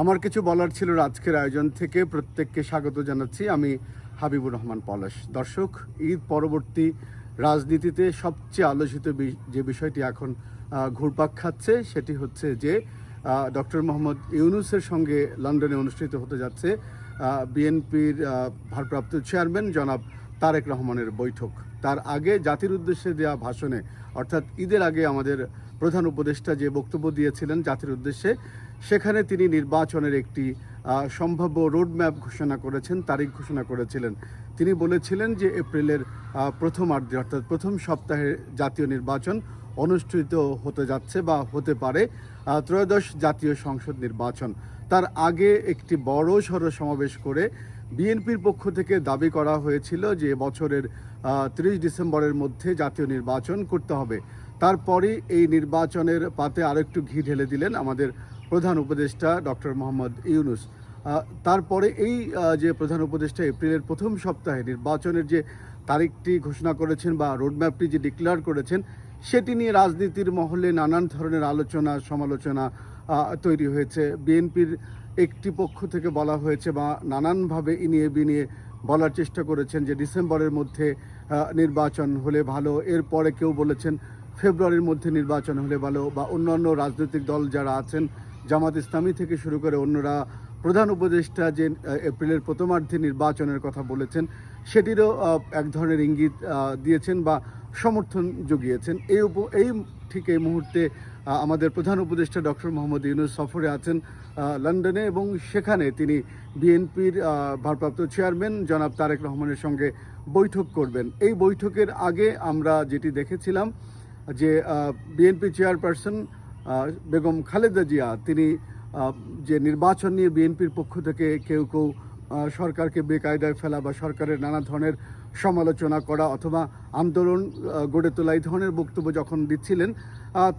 আমার কিছু বলার ছিল আজকের আয়োজন থেকে। প্রত্যেককে স্বাগত জানাচ্ছি। আমি হাবিবুর রহমান পলাশ। দর্শক, ঈদ পরবর্তী রাজনীতিতে সবচেয়ে আলোচিত যে বিষয়টি এখন ঘুরপাক খাচ্ছে, সেটি হচ্ছে যে ডক্টর মোহাম্মদ ইউনুসের সঙ্গে লন্ডনে অনুষ্ঠিত হতে যাচ্ছে বিএনপির ভারপ্রাপ্ত চেয়ারম্যান জনাব তারেক রহমানের বৈঠক। তার আগে জাতির উদ্দেশ্যে দেওয়া ভাষণে, অর্থাৎ ঈদের আগে আমাদের প্রধান উপদেষ্টা যে বক্তব্য দিয়েছিলেন জাতির উদ্দেশ্যে, সেখানে তিনি নির্বাচনের একটি সম্ভাব্য রোডম্যাপ ঘোষণা করেছেন, তারিখ ঘোষণা করেছিলেন। তিনি বলেছিলেন যে এপ্রিলের প্রথমার্ধে, অর্থাৎ প্রথম সপ্তাহে জাতীয় নির্বাচন অনুষ্ঠিত হতে যাচ্ছে বা হতে পারে ত্রয়োদশ জাতীয় সংসদ নির্বাচন। তার আগে একটি বড় সড়ো সমাবেশ করে বিএনপির পক্ষ থেকে দাবি করা হয়েছিল যে বছরের তিরিশ ডিসেম্বরের মধ্যে জাতীয় নির্বাচন করতে হবে। তারপরে এই নির্বাচনের পাতে আরেকটু ঘি ঢেলে দিলেন আমাদের প্রধান উপদেষ্টা ডক্টর মোহাম্মদ ইউনুস। তারপরে এই যে প্রধান উপদেষ্টা এপ্রিলের প্রথম সপ্তাহে নির্বাচনের যে তারিখটি ঘোষণা করেছেন বা রোডম্যাপটি যে ডিক্লেয়ার করেছেন, সেটি নিয়ে রাজনীতির মহলে নানান ধরনের আলোচনা, সমালোচনা তৈরি হয়েছে। বিএনপির একটি পক্ষ থেকে বলা হয়েছে বা নানানভাবে ইনিয়ে বিনিয়ে বলার চেষ্টা করেছেন যে ডিসেম্বরের মধ্যে নির্বাচন হলে ভালো। এরপরে কেউ বলেছেন ফেব্রুয়ারির মধ্যে নির্বাচন হলে ভালো বা অন্যান্য রাজনৈতিক দল যারা আছেন, জামাত ইসলামী থেকে শুরু করে অন্যরা, প্রধান উপদেষ্টা যে এপ্রিলের প্রথমার্ধে নির্বাচনের কথা বলেছেন, সেটিরও এক ধরনের ইঙ্গিত দিয়েছেন বা সমর্থন জুগিয়েছেন। এই উপ, এই ঠিক এই মুহূর্তে আমাদের প্রধান উপদেষ্টা ডক্টর মোহাম্মদ ইউনুস সফরে আছেন লন্ডনে এবং সেখানে তিনি বিএনপির ভারপ্রাপ্ত চেয়ারম্যান জনাব তারেক রহমানের সঙ্গে বৈঠক করবেন। এই বৈঠকের আগে আমরা যেটি দেখেছিলাম যে বিএনপি চেয়ারপারসন বেগম খালেদা জিয়া, তিনি যে নির্বাচন নিয়ে বিএনপির পক্ষ থেকে কেউ কেউ সরকারকে বেকায়দায় ফেলা বা সরকারের নানা ধরনের সমালোচনা করা অথবা আন্দোলন গড়ে তোলা এই ধরনের বক্তব্য যখন দিচ্ছিলেন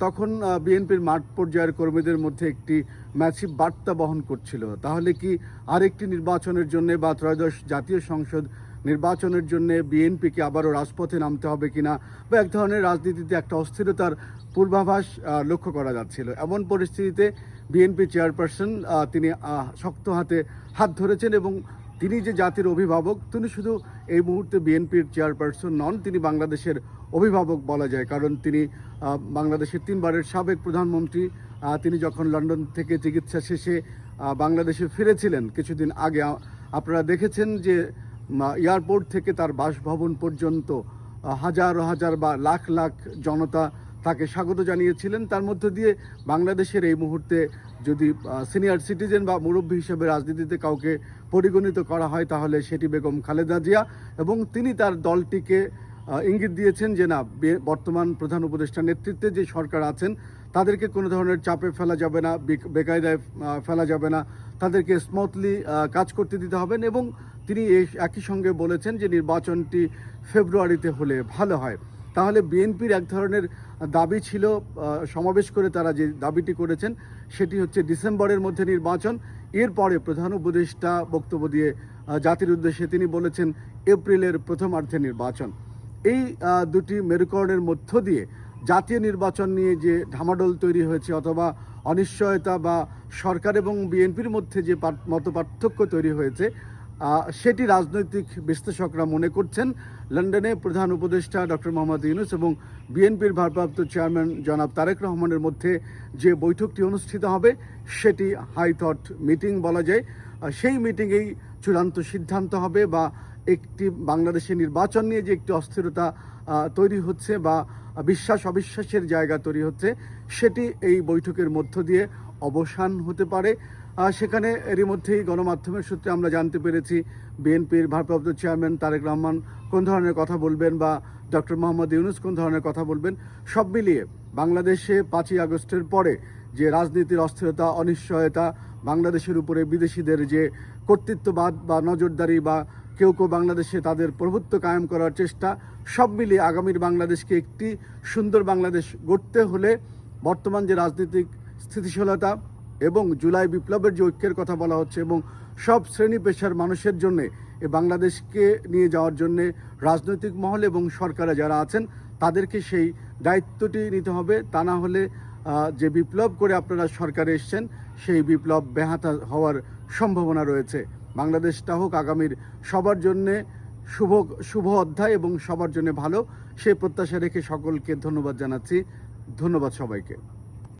তখন বিএনপির মাঠ পর্যায়ের কর্মীদের মধ্যে একটি ম্যাসিভ বার্তা বহন করছিল। তাহলে কি আরেকটি নির্বাচনের জন্য বা ত্রয়োদশ জাতীয় সংসদ নির্বাচনের জন্য বিএনপিকে আবারও রাজপথে নামতে হবে কিনা বা এক ধরনের রাজনীতিতে একটা অস্থিরতার পূর্বাভাস লক্ষ্য করা যাচ্ছিল। এমন পরিস্থিতিতে বিএনপি চেয়ারপারসন তিনি শক্ত হাতে হাত ধরেছেন এবং তিনি যে জাতির অভিভাবক, তিনি শুধু এই মুহূর্তে বিএনপির চেয়ারপারসন নন, তিনি বাংলাদেশের অভিভাবক বলা যায়। কারণ তিনি বাংলাদেশের তিনবারের সাবেক প্রধানমন্ত্রী তিনি যখন লন্ডন থেকে চিকিৎসা শেষে বাংলাদেশে ফিরেছিলেন কিছুদিন আগে আপনারা দেখেছেন যে এয়ারপোর্ট থেকে তার বাসভবন পর্যন্ত হাজার হাজার বা লাখ লাখ জনতা তাকে স্বাগত জানিয়েছিলেন। তার মধ্য দিয়ে বাংলাদেশের এই মুহূর্তে যদি সিনিয়র সিটিজেন বা মুরব্বী হিসেবে রাজনীতিতে কাউকে পরিগণিত করা হয়, তাহলে সেটি বেগম খালেদা জিয়া এবং তিনি তার দলটিকে ইঙ্গিত দিয়েছেন যে না বর্তমান প্রধান উপদেষ্টার নেতৃত্বে যে সরকার আছেন, তাদেরকে কোনো ধরনের চাপে ফেলা যাবে না বেকায়দায় ফেলা যাবে না। তাদেরকে স্মুথলি কাজ করতে দিতে হবেন এবং তিনি একই সঙ্গে বলেছেন যে নির্বাচনটি ফেব্রুয়ারিতে হলে ভালো হয়। তাহলে বিএনপির এক ধরনের দাবি ছিল সমাবেশ করে তারা যে দাবিটি করেছেন, সেটি হচ্ছে ডিসেম্বরের মধ্যে নির্বাচন। এরপরে প্রধান উপদেষ্টা বক্তব্য দিয়ে জাতির উদ্দেশ্যে তিনি বলেছেন, এপ্রিলের প্রথমার্ধে নির্বাচন। এই দুটি মেরুকরণের মধ্য দিয়ে জাতীয় নির্বাচন নিয়ে যে ঢামাডোল তৈরি হয়েছে অথবা অনিশ্চয়তা বা সরকার এবং বিএনপির মধ্যে যে পার- মতপার্থক্য তৈরি হয়েছে সেটি রাজনৈতিক বিশ্লেষকরা মনে করছেন। লন্ডনে প্রধান উপদেষ্টা ডক্টর মোহাম্মদ ইউনুস এবং বিএনপির ভারপ্রাপ্ত চেয়ারম্যান জনাব তারেক রহমানের মধ্যে যে বৈঠকটি অনুষ্ঠিত হবে, সেটি হাই থট মিটিং বলা যায়। সেই মিটিংয়েই চূড়ান্ত সিদ্ধান্ত হবে বা একটি বাংলাদেশের নির্বাচন নিয়ে যে একটি অস্থিরতা তৈরি হচ্ছে বা বিশ্বাস অবিশ্বাসের জায়গা তৈরি হচ্ছে, সেটি এই বৈঠকের মধ্য দিয়ে অবসান হতে পারে। সেখানে এরই মধ্যেই গণমাধ্যমের সূত্রে আমরা জানতে পেরেছি, বিএনপির ভারপ্রাপ্ত চেয়ারম্যান তারেক রহমান কোন ধরনের কথা বলবেন বা ডক্টর মোহাম্মদ ইউনুস কোন ধরনের কথা বলবেন, সব মিলিয়ে বাংলাদেশে পাঁচই আগস্টের পরে যে রাজনীতির অস্থিরতা, অনিশ্চয়তা, বাংলাদেশের উপরে বিদেশিদের যে কর্তৃত্ববাদ বা নজরদারি বা কেউ কেউ বাংলাদেশে তাদের প্রভুত্ব কায়েম করার চেষ্টা, সব মিলিয়ে আগামীর বাংলাদেশকে একটি সুন্দর বাংলাদেশ গড়তে হলে বর্তমান যে রাজনৈতিক স্থিতিশীলতা এবং জুলাই বিপ্লবের যে ঐক্যের কথা বলা হচ্ছে এবং সব শ্রেণি পেশার মানুষের জন্যে এ বাংলাদেশকে নিয়ে যাওয়ার জন্যে রাজনৈতিক মহল এবং সরকারে যারা আছেন, তাদেরকে সেই দায়িত্বটি নিতে হবে। তা না হলে যে বিপ্লব করে আপনারা সরকারে এসছেন, সেই বিপ্লব ব্যাহত হওয়ার সম্ভাবনা রয়েছে। বাংলাদেশটা হোক আগামীর সবার জন্যে শুভ শুভ অধ্যায় এবং সবার জন্য ভালো সেই প্রত্যাশা রেখে সকলকে ধন্যবাদ জানাচ্ছি। ধন্যবাদ সবাইকে।